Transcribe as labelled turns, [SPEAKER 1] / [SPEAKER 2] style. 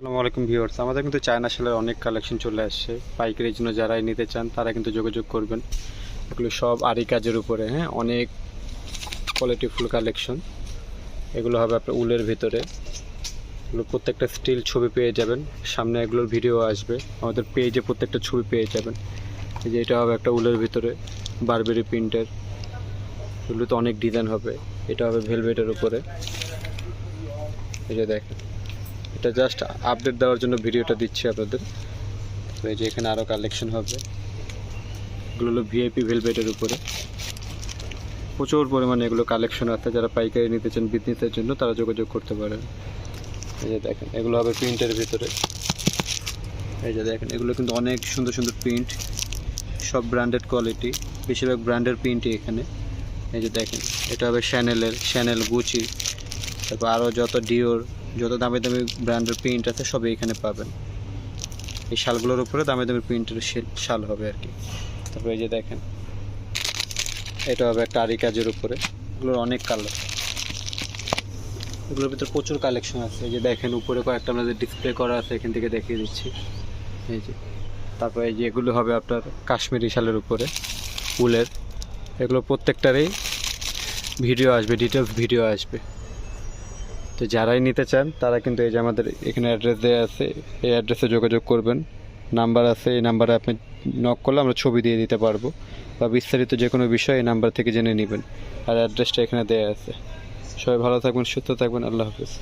[SPEAKER 1] আসসালামু আলাইকুম ভিউয়ার্স। আমাদের কিন্তু চায়না সেলের অনেক কালেকশন চলে আসছে। পাইকারির জন্য যারাই নিতে চান, তারা কিন্তু যোগাযোগ করবেন। এগুলো সব আরি কাজের উপরে হ্যাঁ? অনেক কোয়ালিটিফুল কালেকশন এগুলো হবে আপনার উলের ভিতরে। এগুলো প্রত্যেকটা স্টিল ছবি পেয়ে যাবেন। সামনে এগুলোর ভিডিও আসবে। আমাদের পেজে প্রত্যেকটা ছবি পেয়ে যাবেন। এই যে এটা হবে একটা উলের ভিতরে বারবেরি প্রিন্টের এগুলো তো অনেক ডিজাইন হবে। এটা হবে ভেলভেটের উপরে। এই যে দেখেন। এটা জাস্ট আপডেট দেওয়ার জন্য ভিডিওটা দিচ্ছি আপনাদের। তো এই যে এখানে আরও কালেকশন হবে। এগুলো হলো ভিআইপি ভেলভেটের উপরে। প্রচুর পরিমাণে এগুলো কালেকশন আছে। যারা পাইকারি নিতে চান, বিজনেসের জন্য তারা যোগাযোগ করতে পারেন। এই যে দেখেন, এগুলো হবে প্রিন্টের ভিতরে। এই যে দেখেন, এগুলো কিন্তু অনেক সুন্দর সুন্দর প্রিন্ট সব ব্র্যান্ডেড কোয়ালিটি বেশিরভাগ ব্র্যান্ডের প্রিন্টই এখানে। এই যে দেখেন, এটা হবে শ্যানেলের শ্যানেল গুচি তারপর আরও যত ডিওর যত দামি দামি ব্র্যান্ডের প্রিন্ট আছে সবই এখানে পাবেন। এই শালগুলোর উপরে দামি দামি প্রিন্টের শাল হবে আর কি। তারপরে এই যে দেখেন, এটা হবে একটা আরি কাজের উপরে। এগুলোর অনেক কালার এগুলোর ভিতরে প্রচুর কালেকশন আছে। এই যে দেখেন, উপরে কয়েকটা আমাদের ডিসপ্লে করা আছে, এখান থেকে দেখিয়ে দিচ্ছি। এই যে, তারপরে এই যে এগুলো হবে আপনার কাশ্মীরি শালের উপরে, উলের। এগুলো প্রত্যেকটারই ভিডিও আসবে ডিটেলস ভিডিও আসবে। তো যারাই নিতে চান, তারা কিন্তু এই যে আমাদের এখানে অ্যাড্রেস দেওয়া আছে, এই অ্যাড্রেসে যোগাযোগ করবেন। নাম্বার আছে, এই নাম্বারে আপনি নক করলে আমরা ছবি দিয়ে দিতে পারব। বা বিস্তারিত যে কোনো বিষয় এই নাম্বার থেকে জেনে নেবেন। আর অ্যাড্রেসটা এখানে দেওয়া আছে। সবাই ভালো থাকবেন, সুস্থ থাকবেন, আল্লাহ হাফিজ।